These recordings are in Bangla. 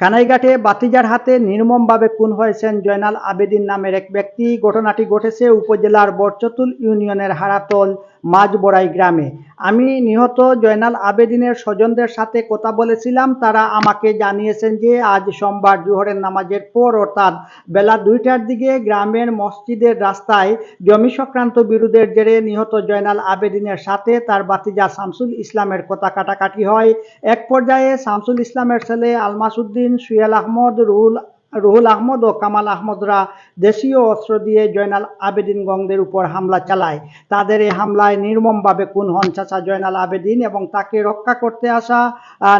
কানাইঘাটে বাতিজার হাতে নির্মমভাবে খুন হয়েছেন জয়নাল আবেদিন নামের এক ব্যক্তি। ঘটনাটি ঘটেছে উপজেলার বরচতুল ইউনিয়নের হারাতল মাঝবড়াই গ্রামে। আমি নিহত জয়নাল আবেদিনের স্বজনদের সাথে কথা বলেছিলাম। তারা আমাকে জানিয়েছেন যে, আজ সোমবার জোহরের নামাজের পর, অর্থাৎ বেলা দুইটার দিকে গ্রামের মসজিদের রাস্তায় জমি সংক্রান্ত বিরোধের জেরে নিহত জয়নাল আবেদিনের সাথে তার বাতিজা শামসুল ইসলামের কথা কাটাকাটি হয়। এক পর্যায়ে শামসুল ইসলামের ছেলে আলমাসুদ্দিন সুয়েল আহমদ রুহুল রুহুল আহমদ ও কামাল আহমদরা দেশীয় অস্ত্র দিয়ে জয়নাল আবেদিন গঙ্গের উপর হামলা চালায়। তাদের এই হামলায় নির্মমভাবে খুন হন চাচা জয়নাল আবেদিন এবং তাকে রক্ষা করতে আসা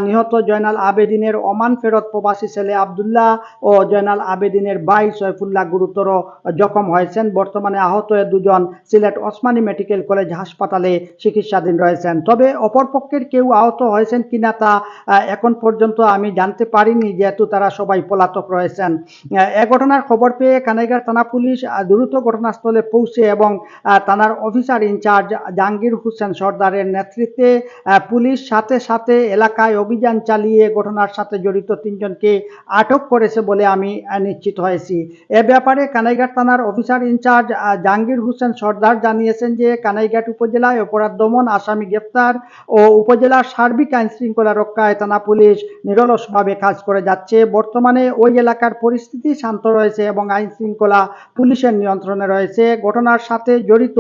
নিহত জয়নাল আবেদিনের ওমান ফেরত প্রবাসী ছেলে আবদুল্লাহ ও জয়নাল আবেদিনের ভাই সৈফুল্লাহ গুরুতর জখম হয়েছেন। বর্তমানে আহত দুজন সিলেট ওসমানী মেডিকেল কলেজ হাসপাতালে চিকিৎসাধীন রয়েছেন। তবে অপরপক্ষের কেউ আহত হয়েছেন কিনা তা এখন পর্যন্ত আমি জানতে পারিনি, যেহেতু তারা সবাই পলাতক রয়েছেন। এ ঘটনার খবর পেয়ে কানাইগার থানা পুলিশ দ্রুত ঘটনাস্থলে পৌঁছে এবং থানার অফিসার ইনচার্জ জাহাঙ্গীর হোসেন সর্দারের নেতৃত্বে পুলিশ সাথে সাথে এলাকায় অভিযান চালিয়ে ঘটনার সাথে জড়িত তিনজনকে আটক করেছে বলে আমি নিশ্চিত হয়েছি। এ ব্যাপারে কানাইঘাট থানার officer in charge Jahangir Hossain Sardar জানিয়েছেন যে কানাইঘাট উপজেলায় অপরাধ দমন, আসামি গ্রেপ্তার ও উপজেলার সার্বিক আইন শৃঙ্খলা রক্ষায় থানা পুলিশ নিরলসভাবে কাজ করে যাচ্ছে। বর্তমানে ওই এলাকার পরিস্থিতি শান্ত রয়েছে এবং আইন শৃঙ্খলা পুলিশের নিয়ন্ত্রণে রয়েছে। ঘটনার সাথে জড়িত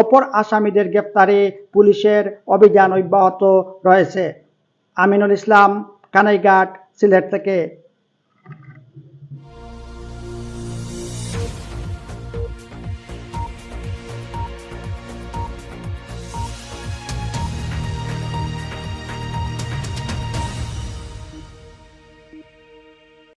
অপর আসামিদের গ্রেপ্তারে পুলিশের অভিযান অব্যাহত রয়েছে। আমিনুল ইসলাম কানাইঘাট সিলেট থেকে